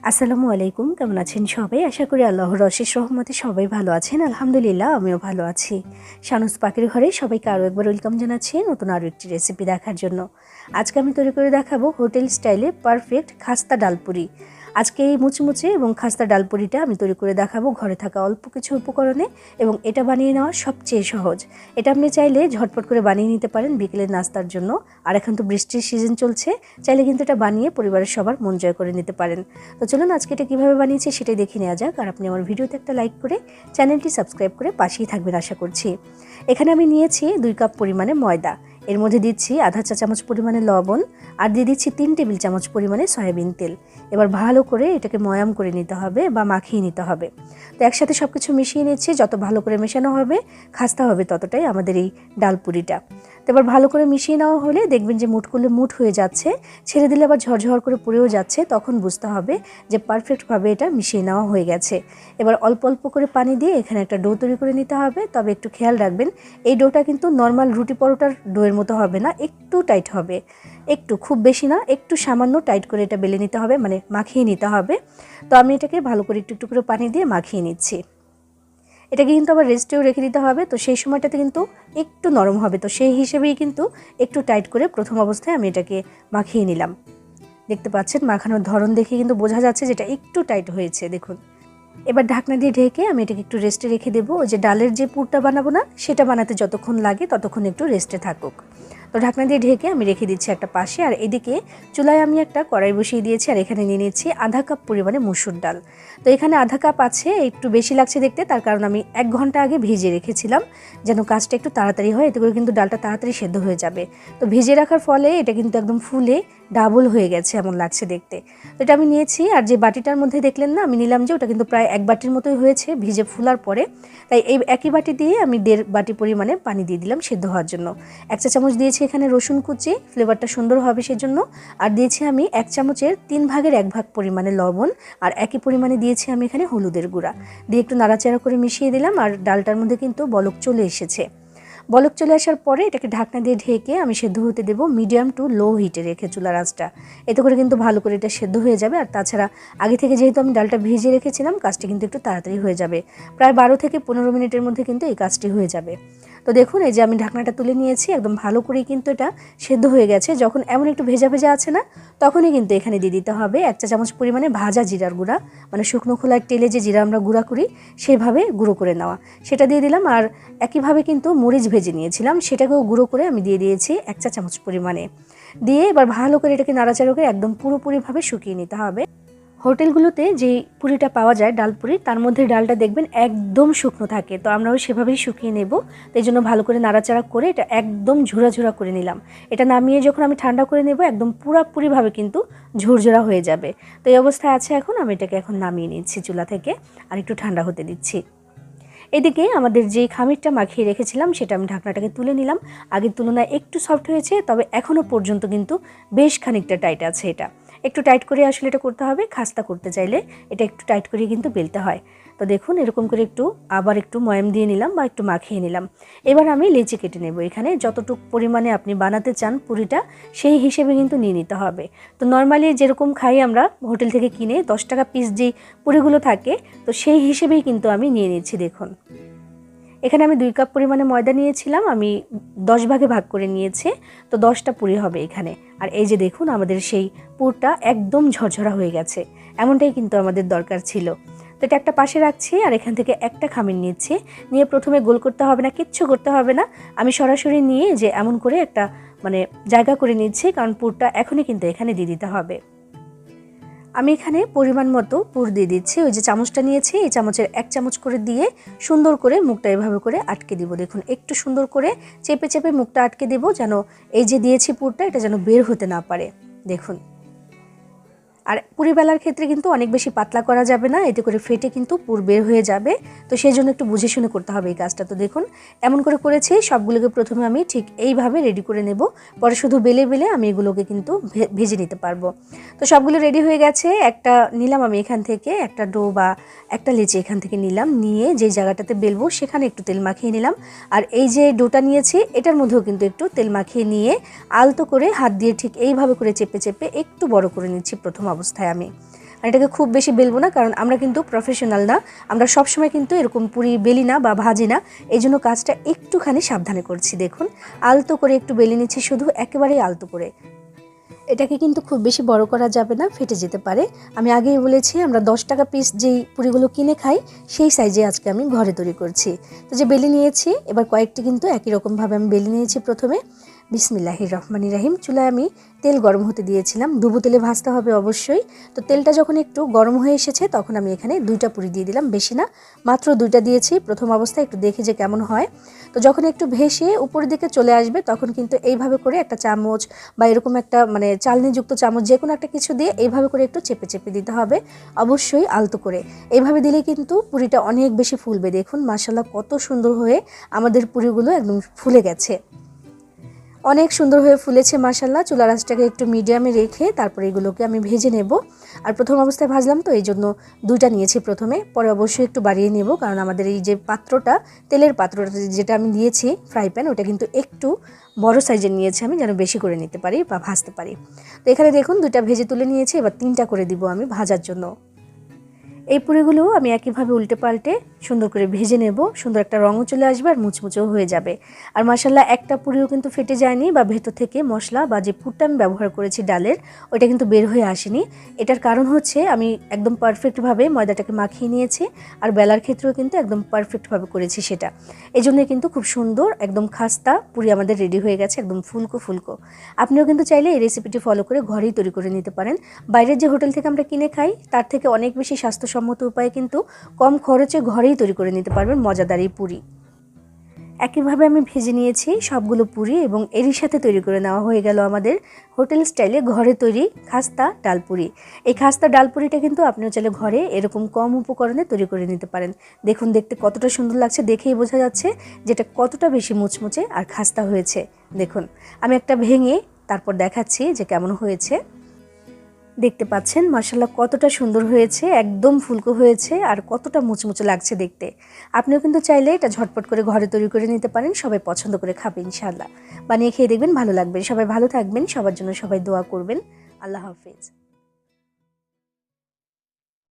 আসসালামু আলাইকুম, কেমন আছেন সবাই? আশা করি আল্লাহর অশেষ রহমতে সবাই ভালো আছেন। আলহামদুলিল্লাহ, আমিও ভালো আছি। শানুস পাখির ঘরে সবাইকে আরও একবার ওয়েলকাম জানাচ্ছি নতুন আরও একটি রেসিপি দেখার জন্য। আজকে আমি তৈরি করে দেখাবো হোটেল স্টাইলে পারফেক্ট খাস্তা ডালপুরি। আজকে এই মুচমুচে এবং খাস্তা ডালপুরিটা আমি তৈরি করে দেখাবো ঘরে থাকা অল্প কিছু উপকরণে এবং এটা বানিয়ে নেওয়া সবচেয়ে সহজ। এটা আপনি চাইলে ঝটপট করে বানিয়ে নিতে পারেন বিকেলের নাস্তার জন্য। আর এখন তো বৃষ্টির সিজন চলছে, চাইলে কিন্তু এটা বানিয়ে পরিবারের সবার মন জয় করে নিতে পারেন। তো চলুন আজকে এটা কীভাবে বানিয়েছি সেটাই দেখে নেওয়া যাক। আর আপনি আমার ভিডিওতে একটা লাইক করে চ্যানেলটি সাবস্ক্রাইব করে পাশেই থাকবেন আশা করছি। এখানে আমি নিয়েছি দুই কাপ পরিমাণে ময়দা। এর মধ্যে দিচ্ছি আধা চা চামচ পরিমাণে লবণ আর দিয়ে দিচ্ছি তিন টেবিল চামচ পরিমাণে সয়াবিন তেল। এবার ভালো করে এটাকে ময়াম করে নিতে হবে বা মাখিয়ে নিতে হবে। তো একসাথে সব কিছু মিশিয়ে নিচ্ছি, যত ভালো করে মেশানো হবে, খাস্তা হবে ততটাই আমাদের এই ডালপুরিটা তো এবার ভালো করে মিশিয়ে নেওয়া হলে দেখবেন যে মুঠ করলে মুঠ হয়ে যাচ্ছে, ছেড়ে দিলে আবার ঝরঝর করে পুড়েও যাচ্ছে, তখন বুঝতে হবে যে পারফেক্টভাবে এটা মিশিয়ে নেওয়া হয়ে গেছে। এবার অল্প অল্প করে পানি দিয়ে এখানে একটা ডো তৈরি করে নিতে হবে। তবে একটু খেয়াল রাখবেন, এই ডোটা কিন্তু নর্মাল রুটি পরোটার ডোয়ের মতো হবে না, একটু টাইট হবে। একটু, খুব বেশি না, একটু সামান্য টাইট করে এটা বেলে নিতে হবে মানে মাখিয়ে নিতে হবে। তো আমি এটাকে ভালো করে একটু একটু করে পানি দিয়ে মাখিয়ে নিচ্ছি। এটাকে কিন্তু আবার রেস্টেও রেখে দিতে হবে, তো সেই সময়টাতে কিন্তু একটু নরম হবে। তো সেই হিসেবেই কিন্তু একটু টাইট করে প্রথম অবস্থায় আমি এটাকে মাখিয়ে নিলাম। দেখতে পাচ্ছেন, মাখানোর ধরন দেখে কিন্তু বোঝা যাচ্ছে যেটা একটু টাইট হয়েছে, দেখুন। এবার ঢাকনা দিয়ে ঢেকে আমি এটাকে একটু রেস্টে রেখে দেবো। ওই যে ডালের যে পুরটা বানাবো না, সেটা বানাতে যতক্ষণ লাগে ততক্ষণ একটু রেস্টে থাকুক। তো ঢাকনা দিয়ে ঢেকে আমি রেখে দিচ্ছি একটা পাশে। আর এদিকে চুলায় আমি একটা কড়াই বসিয়ে দিয়েছি, আর এখানে নিয়ে নিচ্ছি আধা কাপ পরিমাণে মুসুর ডাল। তো এখানে আধা কাপ আছে, একটু বেশি লাগছে দেখতে, তার কারণ আমি এক ঘণ্টা আগে ভিজিয়ে রেখেছিলাম। যেন কাজটা একটু তাড়াতাড়ি হয়, এতে করে কিন্তু ডালটা তাড়াতাড়ি সেদ্ধ হয়ে যাবে। তো ভিজিয়ে রাখার ফলে এটা কিন্তু একদম ফুলে ডাবল হয়ে গেছে এমন লাগছে দেখতে। তো এটা আমি নিয়েছি আর যে বাটিটার মধ্যে দেখলেন না, আমি নিলাম যে ওটা কিন্তু প্রায় এক বাটির মতোই হয়েছে, ভিজে ফুলার পরে। তাই এই একই বাটি দিয়ে আমি দেড় বাটি পরিমাণে পানি দিয়ে দিলাম সেদ্ধ হওয়ার জন্য। এক চা চামচ দিয়েছি এখানে রসুন কুচি ফ্লেভারটা সুন্দর হবে সেজন্য। আর দিয়েছি আমি এক চামচের তিন ভাগের এক ভাগ পরিমাণে লবণ, আর একই পরিমাণে দিয়েছি আমি এখানে হলুদের গুঁড়া। দিয়ে একটু নাড়াচাড়া করে মিশিয়ে দিলাম, আর ডালটার মধ্যে কিন্তু বলক চলে এসেছে। বলক চলে আসার পরে এটাকে ঢাকনা দিয়ে ঢেকে আমি সেদ্ধ হতে দেবো মিডিয়াম টু লো হিটে রেখে চুলার আঁচটা। এতে করে কিন্তু ভালো করে এটা সেদ্ধ হয়ে যাবে। আর তাছাড়া আগে থেকে যেহেতু আমি ডালটা ভিজিয়ে রেখেছিলাম, কাজটি কিন্তু একটু তাড়াতাড়ি হয়ে যাবে। প্রায় বারো থেকে পনেরো মিনিটের মধ্যে কিন্তু এই কাজটি হয়ে যাবে। তো দেখুন, এই যে আমি ঢাকনাটা তুলে নিয়েছি, একদম ভালো করেই কিন্তু এটা সেদ্ধ হয়ে গেছে। যখন এমন একটু ভেজা ভেজা আছে না, তখনই কিন্তু এখানে দিয়ে দিতে হবে এক চা চামচ পরিমাণে ভাজা জিরার গুঁড়া। মানে শুকনো খোলার তেলে যে জিরা আমরা গুঁড়া করি সেভাবে গুঁড়ো করে নেওয়া। সেটা দিয়ে দিলাম, আর একইভাবে কিন্তু মরিচ ভেজে নিয়েছিলাম, সেটাকেও গুঁড়ো করে আমি দিয়ে দিয়েছি এক চা চামচ পরিমাণে। দিয়ে এবার ভালো করে এটাকে নাড়াচাড়া করে একদম পুরোপুরিভাবে শুকিয়ে নিতে হবে। হোটেলগুলোতে যে পুরিটা পাওয়া যায়, ডাল পুরি, তার মধ্যে ডালটা দেখবেন একদম শুকনো থাকে। তো আমরাও সেভাবেই শুকিয়ে নেব। তো এই জন্য ভালো করে নাড়াচাড়া করে এটা একদম ঝুরা ঝুরা করে নিলাম। এটা নামিয়ে যখন আমি ঠান্ডা করে নেব, একদম পুরাপুরিভাবে কিন্তু ঝুরঝুরা হয়ে যাবে। তো এই অবস্থায় আছে এখন, আমি এটাকে এখন নামিয়ে নিচ্ছি চুলা থেকে আর একটু ঠান্ডা হতে দিচ্ছি। এদিকে আমাদের যে খামিরটা মাখিয়ে রেখেছিলাম, সেটা আমি ঢাকনাটাকে তুলে নিলাম। আগের তুলনায় একটু সফট হয়েছে, তবে এখনও পর্যন্ত কিন্তু বেশ খানিকটা টাইট আছে এটা। একটু টাইট করে আসলে এটা করতে হবে, খাস্তা করতে চাইলে এটা একটু টাইট করে কিন্তু বেলতে হয়। তো দেখুন, এরকম করে একটু আবার একটু ময়াম দিয়ে নিলাম বা একটু মাখিয়ে নিলাম। এবার আমি লেচি কেটে নেব এখানে, যতটুকু পরিমাণে আপনি বানাতে চান পুরিটা, সেই হিসেবে কিন্তু নিয়ে নিতে হবে। তো নর্মালি যেরকম খাই আমরা হোটেল থেকে কিনে, দশ টাকা পিস যেই পুরিগুলো থাকে, তো সেই হিসেবেই কিন্তু আমি নিয়ে নিচ্ছি, দেখুন। এখানে আমি দুই কাপ পরিমাণে ময়দা নিয়েছিলাম, আমি দশ ভাগে ভাগ করে নিয়েছি, তো দশটা পুরি হবে এখানে। আর এই যে দেখুন, আমাদের সেই পুরটা একদম ঝরঝরা হয়ে গেছে, এমনটাই কিন্তু আমাদের দরকার ছিল। তো এটা একটা পাশে রাখছি, আর এখান থেকে একটা খামির নিচ্ছি। নিয়ে প্রথমে গোল করতে হবে না, কিচ্ছু করতে হবে না। আমি সরাসরি নিয়ে যে এমন করে একটা মানে জায়গা করে নিচ্ছি, কারণ পুরটা এখনই কিন্তু এখানে দিয়ে দিতে হবে। আমি এখানে পরিমাণ মতো পুর দিয়ে দিচ্ছি। ওই যে চামচটা নিয়েছি, এই চামচের এক চামচ করে দিয়ে সুন্দর করে মুখটা এভাবে করে আটকে দিব। দেখুন, একটু সুন্দর করে চেপে চেপে মুখটা আটকে দেব যেন এই যে দিয়েছি পুরটা, এটা যেন বের হতে না পারে। দেখুন। আর পুরি বেলার ক্ষেত্রে কিন্তু অনেক বেশি পাতলা করা যাবে না, এতে করে ফেটে কিন্তু পুর বের হয়ে যাবে। তো সেই জন্য একটু বুঝে শুনে করতে হবে এই কাজটা। তো দেখুন, এমন করে করেছি, সবগুলোকে প্রথমে আমি ঠিক এইভাবে রেডি করে নেব। পরে শুধু বেলে বেলে আমি এগুলোকে কিন্তু ভেজে নিতে পারব। তো সবগুলো রেডি হয়ে গেছে। একটা নিলাম আমি এখান থেকে, একটা ডো বা একটা লেচি এখান থেকে নিলাম। নিয়ে যে জায়গাটাতে বেলবো, সেখানে একটু তেল মাখিয়ে নিলাম। আর এই যে ডোটা নিয়েছি, এটার মধ্যেও কিন্তু একটু তেল মাখিয়ে নিয়ে আলতো করে হাত দিয়ে ঠিক এইভাবে করে চেপে চেপে একটু বড় করে নিচ্ছি প্রথম অবস্থায় আমি। আর এটাকে খুব বেশি বেলবো না, কারণ আমরা কিন্তু প্রফেশনাল না। আমরা সবসময় কিন্তু এরকম পুরি বেলি না বা ভাজি না। এই জন্য কাজটা একটুখানি সাবধানে করছি, দেখুন। আলতো করে একটু বেলে নিচ্ছি, শুধু একেবারেই আলতো করে। এটাকে কিন্তু খুব বেশি বড় করা যাবে না, ফেটে যেতে পারে। আমি আগেই বলেছি, আমরা দশ টাকা পিস যেই পুরিগুলো কিনে খাই, সেই সাইজে আজকে আমি ঘরে তৈরি করছি। তো যে বেলে নিয়েছি, এবার কয়েকটি কিন্তু একই রকমভাবে আমি বেলে নিয়েছি প্রথমে। বিসমিল্লাহির রহমানির রাহিম। চুলায় আমি তেল গরম হতে দিয়েছিলাম। ডুবো তেলে ভাজতে হবে অবশ্যই। তো তেলটা যখন একটু গরম হয়ে এসেছে, তখন আমি এখানে দুইটা পুরি দিয়ে দিলাম, বেশি না। মাত্র দুইটা দিয়েছি। প্রথম অবস্থায় একটু দেখে যে কেমন হয়। তো যখন একটু ভেসে উপরের দিকে চলে আসবে, তখন কিন্তু এইভাবে করে একটা চামচ বা এরকম একটা মানে চালনিযুক্ত চামচ যে কোনো একটা কিছু দিয়ে এইভাবে করে একটু চেপে চেপে দিতে হবে। অবশ্যই আলতো করে। এইভাবে দিলে কিন্তু পুরিটা অনেক বেশি ফুলবে। দেখুন মাসাল্লাহ কত সুন্দর হয়ে আমাদের পুরিগুলো একদম ফুলে গেছে। অনেক সুন্দর হয়ে ফুলেছে মাসাল্লাহ চুলা রাসটাকে একটু মিডিয়ামে রেখে তারপরে এগুলোকে আমি ভেজে নেব। আর প্রথম অবস্থায় ভাজলাম তো এই জন্য দুইটা নিয়েছি প্রথমে। পরে অবশ্যই একটু বাড়িয়ে নেব, কারণ আমাদের এই যে পাত্রটা, তেলের পাত্রটা যেটা আমি দিয়েছি ফ্রাই প্যান, ওটা কিন্তু একটু বড় সাইজের নিয়েছি আমি, যেন বেশি করে নিতে পারি বা ভাজতে পারি। তো এখানে দেখুন, দুইটা ভেজে তুলে নিয়েছি, এবার তিনটা করে দিব আমি ভাজার জন্য। এই পুরিগুলো আমি একইভাবে উল্টে পাল্টে সুন্দর করে ভেজে নেব। সুন্দর একটা রঙও চলে আসবে আর মুচমুচেও হয়ে যাবে। আর মাসাল্লাহ একটা পুরিও কিন্তু ফেটে যায়নি বা ভেতর থেকে মশলা বা যে পুরটা আমি ব্যবহার করেছি ডালের, ওইটা কিন্তু বের হয়ে আসেনি। এটার কারণ হচ্ছে আমি একদম পারফেক্টভাবে ময়দাটাকে মাখিয়ে নিয়েছি আর বেলার ক্ষেত্রেও কিন্তু একদম পারফেক্টভাবে করেছি সেটা। এই জন্যই কিন্তু খুব সুন্দর, একদম খাস্তা পুরি আমাদের রেডি হয়ে গেছে, একদম ফুলকো ফুলকো। আপনিও কিন্তু চাইলে এই রেসিপিটি ফলো করে ঘরেই তৈরি করে নিতে পারেন। বাইরের যে হোটেল থেকে আমরা কিনে খাই, তার থেকে অনেক বেশি স্বাস্থ্যসম্মত উপায়ে কিন্তু কম খরচে ঘরেই তৈরি করে নিতে পারবেন মজাদার এই পুরি। একইভাবে আমি ভেজে নিয়েছি সবগুলো পুরি এবং এরই সাথে তৈরি করে নেওয়া হয়ে গেল আমাদের হোটেল স্টাইলে ঘরে তৈরি খাস্তা ডাল ডালপুরি এই খাস্তা ডাল ডালপুরিটা কিন্তু আপনিও চাইলে ঘরে এরকম কম উপকরণে তৈরি করে নিতে পারেন। দেখুন, দেখতে কতটা সুন্দর লাগছে দেখেই বোঝা যাচ্ছে যেটা কতটা বেশি মুচমুচে আর খাস্তা হয়েছে। দেখুন, আমি একটা ভেঙে তারপর দেখাচ্ছি যে কেমন হয়েছে। দেখতে পাচ্ছেন মার্শাল্লাহ কতটা সুন্দর হয়েছে, একদম ফুলকো হয়েছে আর কতটা মুচমুচে লাগছে দেখতে। আপনিও কিন্তু চাইলে এটা ঝটপট করে ঘরে তৈরি করে নিতে পারেন, সবাই পছন্দ করে খাবে ইনশাল্লাহ বানিয়ে খেয়ে দেখবেন ভালো লাগবে। সবাই ভালো থাকবেন, সবার জন্য সবাই দোয়া করবেন। আল্লাহ হাফিজ।